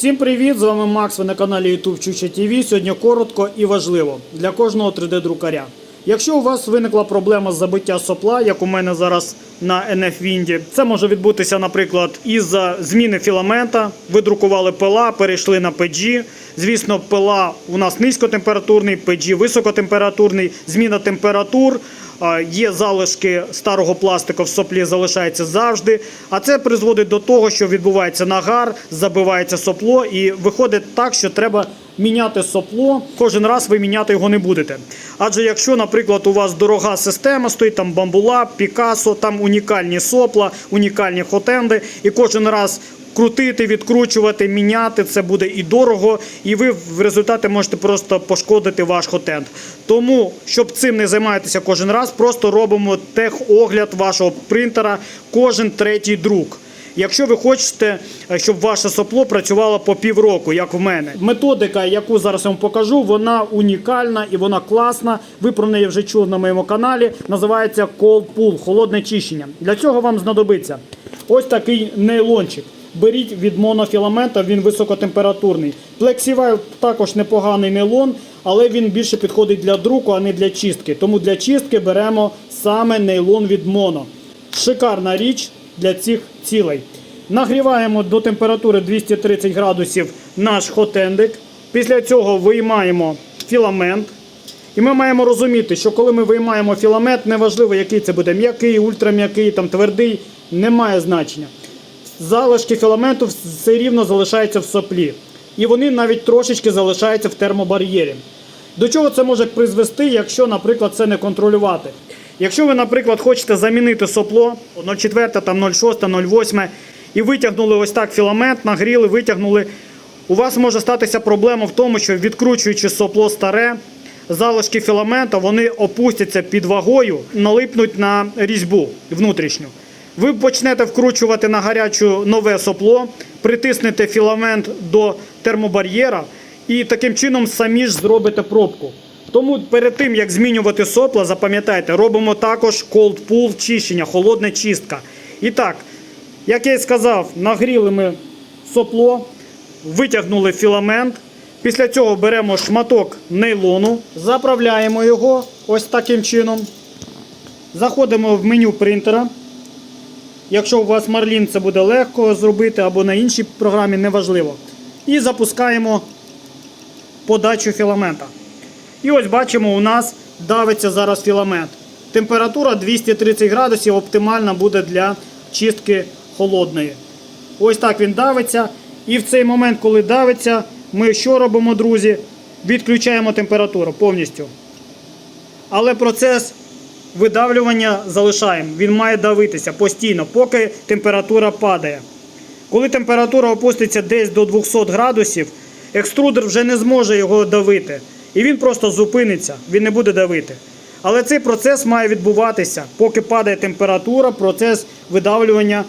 Всім привіт! З вами Макс. Ви на каналі YouTube Чуча ТВ. Сьогодні коротко і важливо для кожного 3D-друкаря. Якщо у вас виникла проблема з забиття сопла, як у мене зараз на NF Windy, це може відбутися, наприклад, із-за зміни філамента. Ви друкували пила, перейшли на PG. Звісно, пила у нас низькотемпературний, PG високотемпературний, зміна температур. Є залишки старого пластику в соплі, залишається завжди. А це призводить до того, що відбувається нагар, забивається сопло, і виходить так, що треба міняти сопло. Кожен раз ви міняти його не будете. Адже якщо, наприклад, у вас дорога система стоїть, там бамбула, Пікасо, там унікальні сопла, унікальні хотенди, і кожен раз. Крутити, відкручувати, міняти це буде і дорого, і ви в результаті можете просто пошкодити ваш хотенд. Тому, щоб цим не займатися кожен раз, просто робимо техогляд вашого принтера кожен третій друк. Якщо ви хочете, е, щоб ваше сопло працювало по півроку, як в мене. Методика, яку зараз я вам покажу, вона унікальна і вона класна. Ви про неї вже чули на моєму каналі. Називається Pull, холодне чищення. Для цього вам знадобиться ось такий нейлончик. Беріть від монофіламента, він високотемпературний. Plexivile також непоганий нейлон, але він більше підходить для друку, а не для чистки. Тому для чистки беремо саме нейлон від моно. Шикарна річ для цих цілей. Нагріваємо до температури 230 градусів наш хотендик. Після цього виймаємо філамент. І ми маємо розуміти, що коли ми виймаємо філамент, неважливо, який це буде м'який, ультрам'який, там твердий, не має значення. Залишки філаменту все рівно залишаються в соплі. І вони навіть трошечки залишаються в термобар'єрі. До чого це може призвести, якщо, наприклад, це не контролювати? Якщо ви, наприклад, хочете замінити сопло 0,4, там 0,6, 0,8 і витягнули ось так філамент, нагріли, витягнули, у вас може статися проблема в тому, що відкручуючи сопло старе, залишки філамента вони опустяться під вагою, налипнуть на різьбу внутрішню. Ви почнете вкручувати на гарячу нове сопло, притиснете філамент до термобар'єра і таким чином самі ж зробите пробку. Тому перед тим, як змінювати сопла, запам'ятайте, робимо також cold pull чищення, холодна чистка. І так, як я і сказав, нагріли ми сопло, витягнули філамент. Після цього беремо шматок нейлону, заправляємо його ось таким чином. Заходимо в меню принтера. Якщо у вас Marlin, це буде легко зробити або на іншій програмі, неважливо. І запускаємо подачу філамента. І ось бачимо, у нас давиться зараз філамент. Температура 230 градусів оптимальна буде для чистки холодної. Ось так він давиться. І в цей момент, коли давиться, ми що робимо, друзі? Відключаємо температуру повністю. Але процес видавлювання залишаємо. Він має давитися постійно, поки температура падає. Коли температура опуститься десь до 200 градусів, екструдер вже не зможе його давити. І він просто зупиниться, він не буде давити. Але цей процес має відбуватися. Поки падає температура, процес видавлювання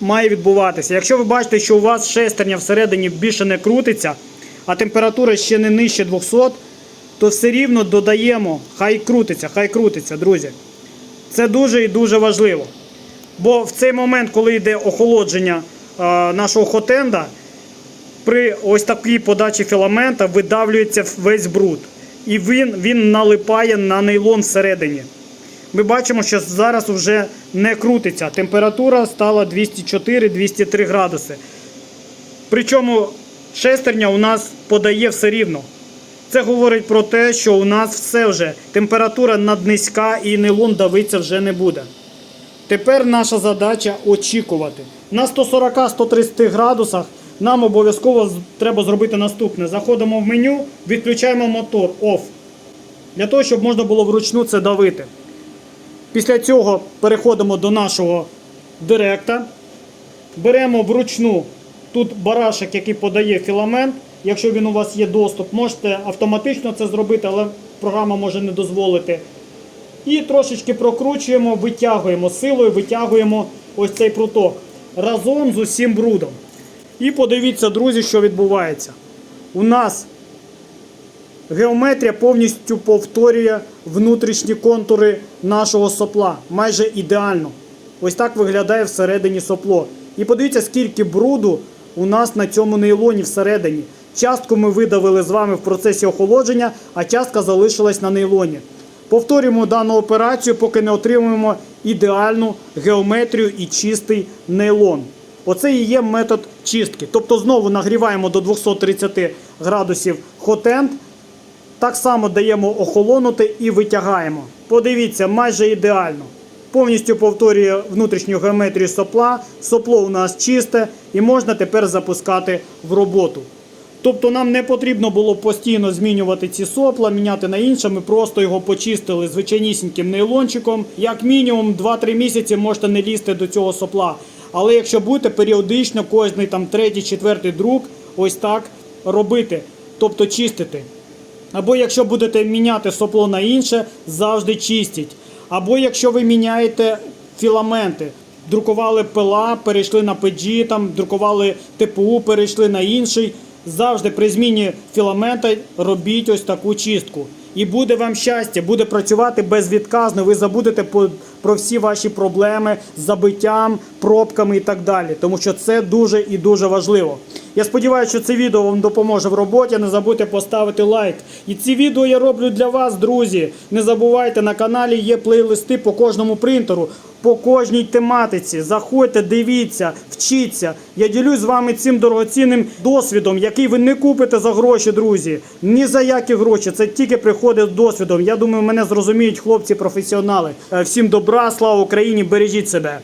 має відбуватися. Якщо ви бачите, що у вас шестерня всередині більше не крутиться, а температура ще не нижче 200, то все рівно додаємо, хай крутиться, хай крутиться, друзі. Це дуже і дуже важливо. Бо в цей момент, коли йде охолодження нашого хотенда, при ось такій подачі філамента видавлюється весь бруд. І він, він налипає на нейлон всередині. Ми бачимо, що зараз вже не крутиться. Температура стала 204-203 градуси. Причому шестерня у нас подає все рівно. Це говорить про те, що у нас все вже температура наднизька і нейлон давиться вже не буде. Тепер наша задача очікувати. На 140-130 градусах нам обов'язково треба зробити наступне. Заходимо в меню, відключаємо мотор OFF. Для того, щоб можна було вручну це давити. Після цього переходимо до нашого директа. Беремо вручну тут барашек, який подає філамент. Якщо він у вас є доступ, можете автоматично це зробити, але програма може не дозволити. І трошечки прокручуємо, витягуємо силою, витягуємо ось цей пруток разом з усім брудом. І подивіться, друзі, що відбувається. У нас геометрія повністю повторює внутрішні контури нашого сопла. Майже ідеально. Ось так виглядає всередині сопло. І подивіться, скільки бруду у нас на цьому нейлоні всередині. Частку ми видавили з вами в процесі охолодження, а частка залишилась на нейлоні. Повторюємо дану операцію, поки не отримуємо ідеальну геометрію і чистий нейлон. Оце і є метод чистки. Тобто знову нагріваємо до 230 градусів хотенд, так само даємо охолонути і витягаємо. Подивіться, майже ідеально. Повністю повторює внутрішню геометрію сопла. Сопло у нас чисте і можна тепер запускати в роботу. Тобто нам не потрібно було постійно змінювати ці сопла, міняти на інше. Ми просто його почистили звичайнісіньким нейлончиком. Як мінімум 2-3 місяці можете не лізти до цього сопла. Але якщо будете періодично, кожний там третій, четвертий друк, ось так робити, тобто чистити. Або якщо будете міняти сопло на інше, завжди чистіть. Або якщо ви міняєте філаменти, друкували пила, перейшли на PG, там друкували ТПУ, перейшли на інший. Завжди при зміні філамента робіть ось таку чистку. І буде вам щастя, буде працювати безвідказно. Ви забудете про всі ваші проблеми з забиттям, пробками і так далі. Тому що це дуже і дуже важливо. Я сподіваюся, що це відео вам допоможе в роботі. Не забудьте поставити лайк. І ці відео я роблю для вас, друзі. Не забувайте, на каналі є плейлисти по кожному принтеру, по кожній тематиці. Заходьте, дивіться, вчіться. Я ділюсь з вами цим дорогоцінним досвідом, який ви не купите за гроші, друзі. Ні за які гроші. Це тільки приходить з досвідом. Я думаю, мене зрозуміють хлопці-професіонали. Е, Всім добра, слава Україні! Бережіть себе.